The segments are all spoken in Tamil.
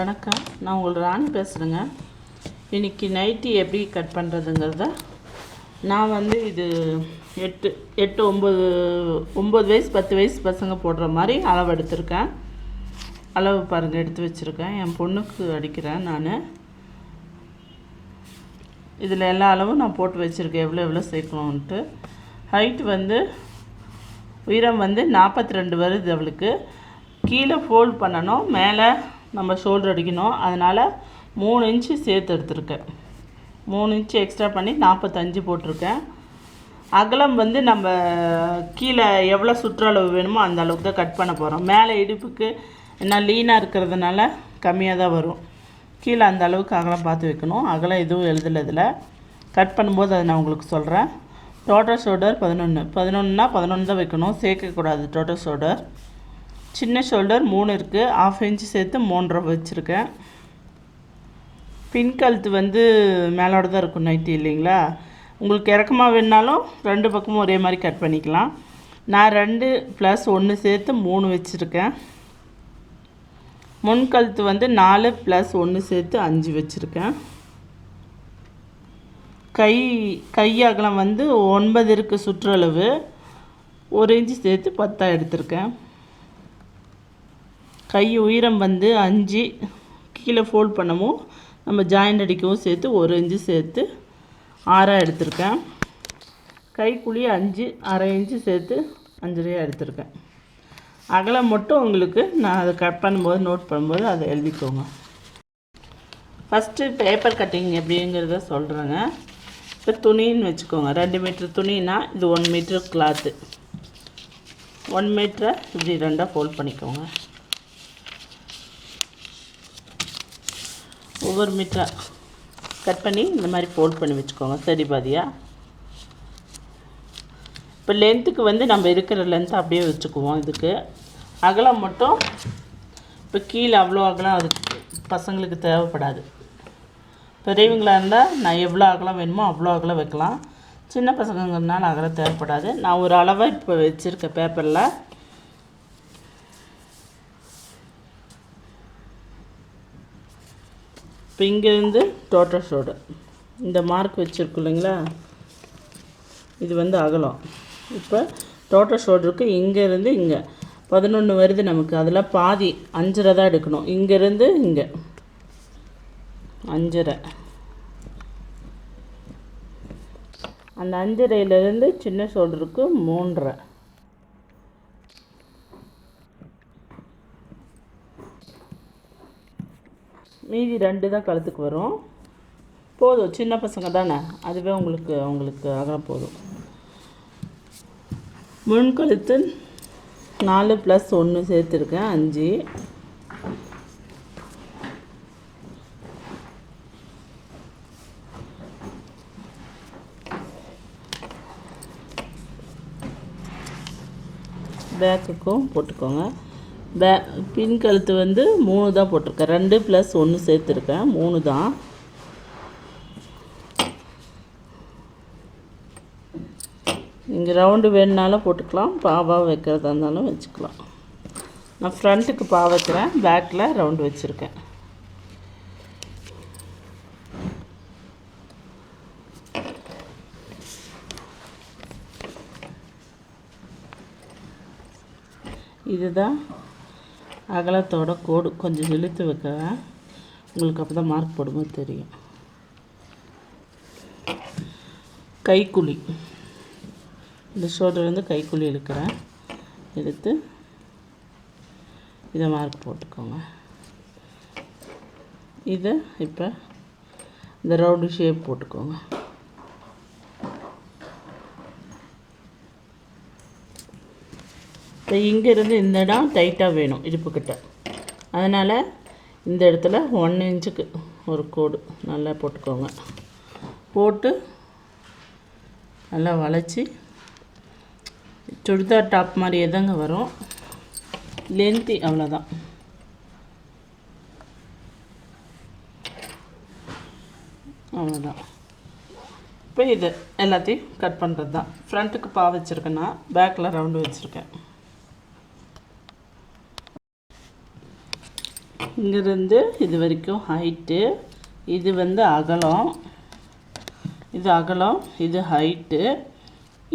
வணக்கம். நான் உங்கள் ராணி பேசுகிறேங்க இன்றைக்கி நைட்டி எப்படி கட் பண்ணுறதுங்கிறத நான் வந்து இது எட்டு எட்டு ஒம்பது ஒம்பது வயசு பத்து வயசு பசங்க போடுற மாதிரி அளவு எடுத்திருக்கேன். அளவு பாருங்கள் எடுத்து வச்சுருக்கேன். என் பொண்ணுக்கு அடிக்கிறேன் நான். இதில் எல்லா அளவும் நான் போட்டு வச்சுருக்கேன். எவ்வளோ எவ்வளோ சேர்க்கணுன்ட்டு ஹைட் வந்து உயரம் வந்து நாற்பத்தி ரெண்டு வருது அவளுக்கு. கீழே ஃபோல்ட் பண்ணணும். மேலே நம்ம ஷோல்டர் அடிக்கணும். அதனால் மூணு இன்ச்சு சேர்த்து எடுத்திருக்கேன். மூணு இன்ச்சு எக்ஸ்ட்ரா பண்ணி நாற்பத்தஞ்சு போட்டிருக்கேன். அகலம் வந்து நம்ம கீழே எவ்வளோ சுற்றளவு வேணுமோ அந்த அளவுக்கு தான் கட் பண்ண போகிறோம் மேலே இடுப்புக்கு என்ன லீனாக இருக்கிறதுனால கம்மியாக தான் வரும். கீழே அந்த அளவுக்கு அகலம் பார்த்து வைக்கணும். அகலம் எதுவும் எழுதலதில் கட் பண்ணும்போது அதை நான் உங்களுக்கு சொல்கிறேன் டோட்டல் ஷோல்டர் பதினொன்று பதினொன்றுனா பதினொன்று தான் வைக்கணும். சேர்க்கக்கூடாது டோட்டல் ஷோல்டர் சின்ன ஷோல்டர் மூணு இருக்குது ஆஃப் இன்ச்சு சேர்த்து மூன்றரை வச்சுருக்கேன். பின் கழுத்து வந்து மேலோட தான் இருக்கும் நைட்டி இல்லைங்களா? உங்களுக்கு இறக்கமாக வேணாலும் ரெண்டு பக்கமும் ஒரே மாதிரி கட் பண்ணிக்கலாம். நான் ரெண்டு ப்ளஸ் ஒன்று சேர்த்து மூணு வச்சுருக்கேன். முன் கழுத்து வந்து நாலு ப்ளஸ் ஒன்று சேர்த்து அஞ்சு வச்சுருக்கேன். கை கை அகலம் வந்து ஒன்பது இருக்குது சுற்றளவு. ஒரு இன்ச்சு சேர்த்து பத்தாக எடுத்திருக்கேன். கை உயரம் வந்து அஞ்சு கீழே ஃபோல்ட் பண்ணவும் நம்ம ஜாயிண்ட் அடிக்கவும் சேர்த்து ஒரு இன்ச்சு சேர்த்து ஆறாக எடுத்திருக்கேன். கைக்குழி அஞ்சு அரை இன்ச்சு சேர்த்து அஞ்சரையாக எடுத்திருக்கேன். அகலம் மட்டும் உங்களுக்கு நான் அதை கட் பண்ணும்போது நோட் பண்ணும்போது அதை எழுதிக்கோங்க. ஃபஸ்ட்டு பேப்பர் கட்டிங் எப்படிங்கிறத சொல்கிறேங்க இப்போ துணின்னு வச்சுக்கோங்க. ரெண்டு மீட்ரு துணினா இது ஒன் மீட்ரு கிளாத்து ஒன் மீட்டரை இப்படி ரெண்டாக ஃபோல்ட் பண்ணிக்கோங்க. ஒவ்வொரு மீட்டராக கட் பண்ணி இந்த மாதிரி ஃபோல்ட் பண்ணி வச்சுக்கோங்க. சரி பாதியாக இப்போ லென்த்துக்கு வந்து நம்ம இருக்கிற லென்த் அப்படியே வச்சுக்குவோம் இதுக்கு. அகலம் மட்டும் இப்போ கீழே அவ்வளோ அகலம் அதுக்கு பசங்களுக்கு தேவைப்படாது. பெரியவங்களாக இருந்தால் நான் எவ்வளோ அகலம் வேணுமோ அவ்வளோ அகலம் வைக்கலாம். சின்ன பசங்கங்கிறதுனால அகலம் தேவைப்படாது. நான் ஒரு அளவை இப்போ வச்சுருக்கேன் பேப்பரில் இப்போ இங்கேருந்து டோட்டல் இந்த மார்க் வச்சுருக்கோம் இல்லைங்களா? இது வந்து அகலம். இப்போ டோட்டல் ஷோல்டருக்கு இங்கேருந்து இங்கே பதினொன்று வருது நமக்கு. அதில் பாதி அஞ்சரை தான் எடுக்கணும். இங்கேருந்து இங்கே. அஞ்சரை. அந்த அஞ்சரையிலேருந்து சின்ன ஷோல்டருக்கு மூன்றரை. மீதி ரெண்டு தான் கழுத்துக்கு வரும். போதும் சின்ன பசங்க தானே? அதுவே உங்களுக்கு அவங்களுக்கு அகலம் போதும். முன் கழுத்து நாலு ப்ளஸ் ஒன்று சேர்த்துருக்கேன் அஞ்சு. பேக்குக்கும் போட்டுக்கோங்க. பே பின் கழுத்து வந்து மூணு தான் போட்டிருக்கேன். ரெண்டு ப்ளஸ் ஒன்று சேர்த்துருக்கேன். மூணு தான். இங்கே ரவுண்டு வேணுனாலும் போட்டுக்கலாம். பாவாக வைக்கிறதா இருந்தாலும் வச்சுக்கலாம். நான் ஃப்ரண்ட்டுக்கு பா வைக்கிறேன். பேக்கில் ரவுண்டு வச்சுருக்கேன். இதுதான். அகலத்தோட கோடு கொஞ்சம் இழுத்து வைக்கிறேன் உங்களுக்கு அப்போ தான் மார்க் போடும்போது தெரியும். கைக்குழி. இந்த ஷோல்டர் வந்து கைக்குழி இழுக்கிறேன். எடுத்து இதை மார்க் போட்டுக்கோங்க. இதை இப்போ இந்த ரவுண்டு ஷேப் போட்டுக்கோங்க. இங்கேருந்து இந்த இடம் டைட்டாக வேணும் இடுப்புக்கிட்ட. அதனால் இந்த இடத்துல ஒன் இன்ச்சுக்கு ஒரு கோடு நல்லா போட்டுக்கோங்க. போட்டு நல்லா வளைச்சி சுடிதார் டாப் மாதிரியே தாங்க வரும்? லென்த்தி அவ்வளோதான் அவ்வளோதான் இப்போ இது எல்லாத்தையும் கட் பண்ணுறது தான் ஃப்ரண்ட்டுக்கு பா வச்சுருக்கேன்னா பேக்கில் ரவுண்டு வச்சுருக்கேன். இங்கேருந்து இது வரைக்கும் ஹைட்டு இது வந்து அகலம். இது அகலம் இது ஹைட்டு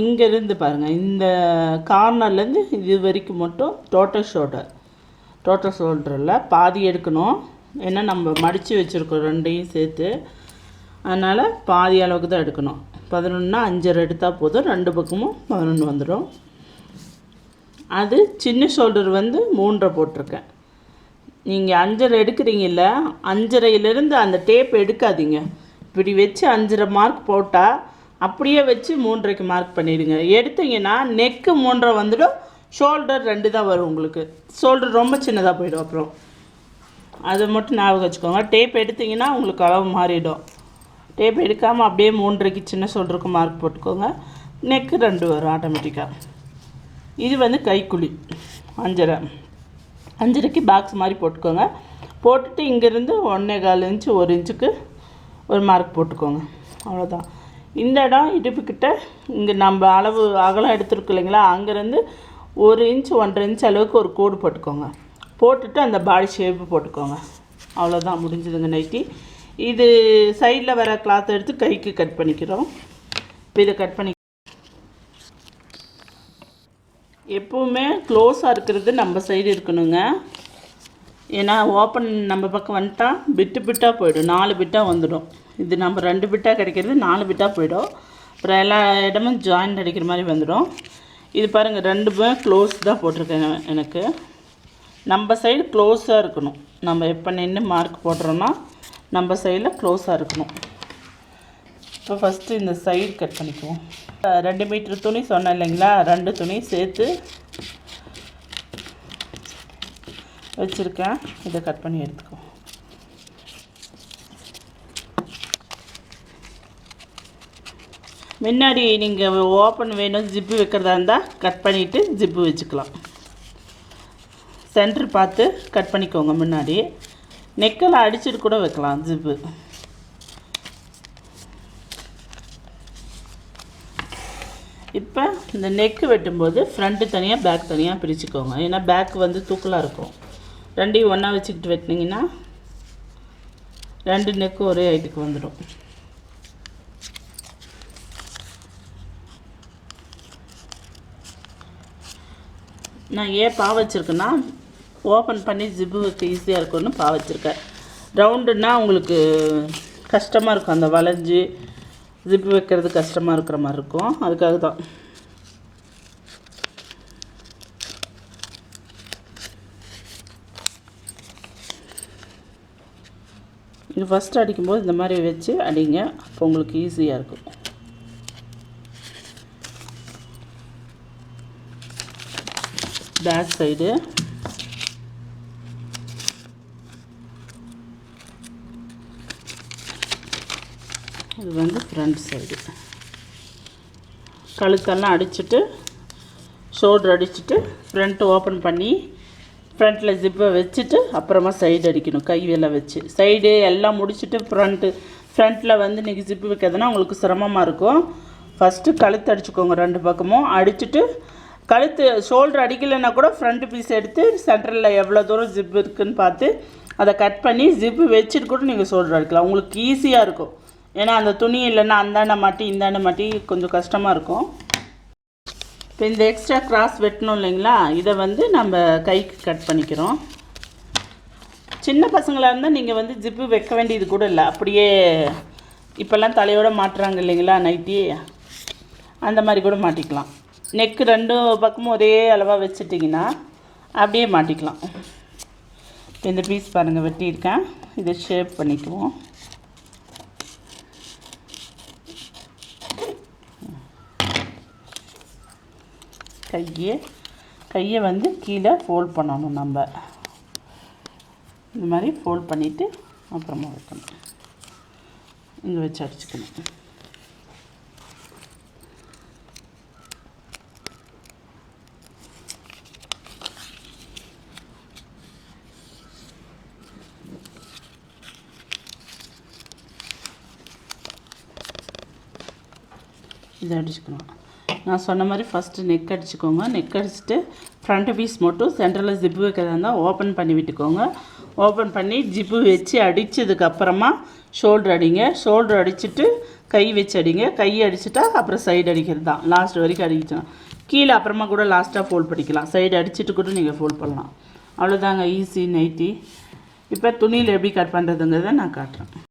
இங்கேருந்து பாருங்கள் இந்த கார்னர்லேருந்து இது வரைக்கும் மட்டும் டோட்டல் ஷோல்டர் டோட்டல் ஷோல்டரில் பாதி எடுக்கணும். ஏன்னா நம்ம மடித்து வச்சுருக்கோம் ரெண்டையும் சேர்த்து. அதனால் பாதி அளவுக்கு தான் எடுக்கணும். பதினொன்றுனா அஞ்சரை எடுத்தால் போதும் ரெண்டு பக்கமும் பதினொன்று வந்துடும். அது சின்ன ஷோல்டர் வந்து மூன்றரை போட்டிருக்கேன். நீங்கள் அஞ்சரை எடுக்கிறீங்கல்ல அஞ்சரையிலேருந்து அந்த டேப் எடுக்காதீங்க. இப்படி வச்சு அஞ்சரை மார்க் போட்டால் அப்படியே வச்சு மூன்றரைக்கு மார்க் பண்ணிடுங்க. எடுத்தீங்கன்னா நெக்கு மூன்றரை வந்துடும் ஷோல்டர் ரெண்டு தான் வரும் உங்களுக்கு. ஷோல்டர் ரொம்ப சின்னதாக போயிடும் அப்புறம். அதை மட்டும் ஞாபகம் வச்சுக்கோங்க. டேப் எடுத்தீங்கன்னா உங்களுக்கு அளவு மாறிடும். டேப் எடுக்காமல் அப்படியே மூன்றரைக்கு சின்ன ஷோல்டருக்கு மார்க் போட்டுக்கோங்க. நெக்கு ரெண்டு வரும் ஆட்டோமேட்டிக்காக இது வந்து கைக்குழி அஞ்சரை. அஞ்சரைக்கு பாக்ஸ் மாதிரி போட்டுக்கோங்க. போட்டுட்டு இங்கேருந்து ஒன்றே கால் இன்ச்சு ஒரு இன்ச்சுக்கு ஒரு மார்க் போட்டுக்கோங்க. அவ்வளோதான் இந்த இடம் இடுப்புக்கிட்ட இங்கே நம்ம அளவு அகலம் எடுத்துருக்கு இல்லைங்களா? அங்கேருந்து ஒரு இன்ச் ஒன்றரை இன்ச் அளவுக்கு ஒரு கோடு போட்டுக்கோங்க. போட்டுட்டு அந்த பாடி ஷேப்பு போட்டுக்கோங்க. அவ்வளோதான் முடிஞ்சதுங்க நைட்டி இது சைடில் வர கிளாத் எடுத்து கைக்கு கட் பண்ணிக்கிறோம். இப்போ இதை கட் பண்ணி எப்போவுமே க்ளோஸாக இருக்கிறது நம்ம சைடு இருக்கணுங்க. ஏன்னா ஓப்பன் நம்ம பக்கம் வந்துட்டா பிட்டு பிட்டாக போயிடும். நாலு பிட்டாக வந்துடும். இது நம்ம ரெண்டு பிட்டாக கிடைக்கிறது நாலு பிட்டாக போயிடும். அப்புறம் எல்லா இடமும் ஜாயிண்ட் அடிக்கிற மாதிரி வந்துடும். இது பாருங்கள் ரெண்டுமே க்ளோஸ் தான் போட்டிருக்கேன் எனக்கு. நம்ம சைடு க்ளோஸாக இருக்கணும். நம்ம எப்போ நின்று மார்க் போடுறோன்னா நம்ம சைடில் க்ளோஸாக இருக்கணும். இப்போ ஃபஸ்ட்டு இந்த சைடு கட் பண்ணிக்குவோம். ரெண்டு மீட்ரு துணி சொன்னேன் இல்லைங்களா? ரெண்டு துணி சேர்த்து வச்சுருக்கேன். இதை கட் பண்ணி எடுத்துக்குவோம். முன்னாடி நீங்கள் ஓப்பன் வேணும் ஜிப்பு வைக்கிறதா இருந்தால் கட் பண்ணிவிட்டு ஜிப்பு வச்சுக்கலாம். சென்டர் பார்த்து கட் பண்ணிக்கோங்க முன்னாடி நெக்கில் அடிச்சுட்டு கூட வைக்கலாம் ஜிப்பு இப்போ இந்த நெக்கு வெட்டும்போது ஃப்ரண்ட்டு தனியாக பேக் தனியாக பிரிச்சுக்கோங்க. ஏன்னா பேக் வந்து தூக்கலாக இருக்கும். ரெண்டையும் ஒன்றா வச்சுக்கிட்டு வெட்டினீங்கன்னா ரெண்டு நெக்கு ஒரே ஹைட்டுக்கு வந்துடும். நான் ஏன் பா வச்சுருக்கேன்னா ஓப்பன் பண்ணி ஜிப்பு ஈஸியாக இருக்கும்னு பா வச்சுருக்கேன். ரவுண்டுன்னா உங்களுக்கு கஷ்டமாக இருக்கும். அந்த வளைஞ்சு ஜிப் வைக்கிறது கஷ்டமாக இருக்கிற மாதிரி இருக்கும். அதுக்காக தான். இது ஃபஸ்ட்டு அடிக்கும்போது இந்த மாதிரி வச்சு அடிங்க. அப்போ உங்களுக்கு ஈஸியாக இருக்கும். பேக் சைடு இது வந்து ஃப்ரண்ட் சைடு கழுத்தெல்லாம் அடிச்சுட்டு ஷோல்டர் அடிச்சுட்டு ஃப்ரண்ட் ஓப்பன் பண்ணி ஃப்ரண்ட்டில் ஜிப்பை வச்சுட்டு அப்புறமா சைடு அடிக்கணும் கை வச்சு. சைடு எல்லாம் முடிச்சுட்டு ஃப்ரண்ட்டு ஃப்ரண்ட்டில் வந்து நீங்கள் ஜிப்பு வைக்கிறதுனா உங்களுக்கு சிரமமாக இருக்கும். ஃபஸ்ட்டு கழுத்து அடிச்சுக்கோங்க ரெண்டு பக்கமும். அடிச்சுட்டு கழுத்து ஷோல்டர் அடிக்கலைன்னா கூட ஃப்ரண்ட் பீஸ் எடுத்து சென்டரில் எவ்வளோ தூரம் ஜிப் இருக்குன்னு பார்த்து அதை கட் பண்ணி ஜிப்பு வச்சுட்டு கூட நீங்கள் ஷோல்டர் அடிக்கலாம். உங்களுக்கு ஈஸியாக இருக்கும். ஏன்னா அந்த துணி இல்லைன்னா அந்தாண்ட மாட்டி இந்தாண்ட மாட்டி கொஞ்சம் கஷ்டமாக இருக்கும். இப்போ இந்த எக்ஸ்ட்ரா கிராஸ் வெட்டணும் இல்லைங்களா? இதை வந்து நம்ம கைக்கு கட் பண்ணிக்கிறோம். சின்ன பசங்களாக இருந்தால் நீங்கள் வந்து ஜிப்பு வைக்க வேண்டியது கூட இல்லை. அப்படியே இப்போல்லாம் தலையோடு மாட்டுறாங்க இல்லைங்களா நைட்டி அந்த மாதிரி கூட மாட்டிக்கலாம். நெக்கு ரெண்டு பக்கமும் ஒரே அளவாக வச்சுட்டிங்கன்னா அப்படியே மாட்டிக்கலாம். இந்த பீஸ் பாருங்கள் வெட்டியிருக்கேன். இதை ஷேப் பண்ணிக்குவோம். கையை கையை வந்து கீழே ஃபோல்ட் பண்ணணும் நம்ம. இந்த மாதிரி ஃபோல்ட் பண்ணிவிட்டு அப்புறமா வைக்கணும். இங்கே வச்சு அடிச்சுக்கணும். இதை அடிச்சுக்கணும். நான் சொன்ன மாதிரி ஃபஸ்ட்டு நெக் அடிச்சுக்கோங்க. நெக் அடிச்சுட்டு ஃப்ரண்ட் பீஸ் மட்டும் சென்டரில் ஜிப்பு வைக்கிறதா இருந்தால் ஓப்பன் பண்ணி விட்டுக்கோங்க. ஓப்பன் பண்ணி ஜிப்பு வச்சு அடித்ததுக்கப்புறமா ஷோல்ட்ரு ஷோல்டர் அடிங்க. ஷோல்டர் அடிச்சுட்டு கை வச்சு அடிங்க. கை அடிச்சுட்டா அப்புறம் சைடு அடிக்கிறது தான். லாஸ்ட் வரைக்கும் அடிக்கலாம் கீழே அப்புறமா கூட லாஸ்ட்டாக ஃபோல்ட் பண்ணிக்கலாம். சைடு அடிச்சுட்டு கூட நீங்கள் ஃபோல்ட் பண்ணலாம். அவ்வளோதாங்க ஈஸி நைட்டி இப்போ துணியில் எப்படி கட் பண்ணுறதுங்கிறத நான் காட்டுறேன்.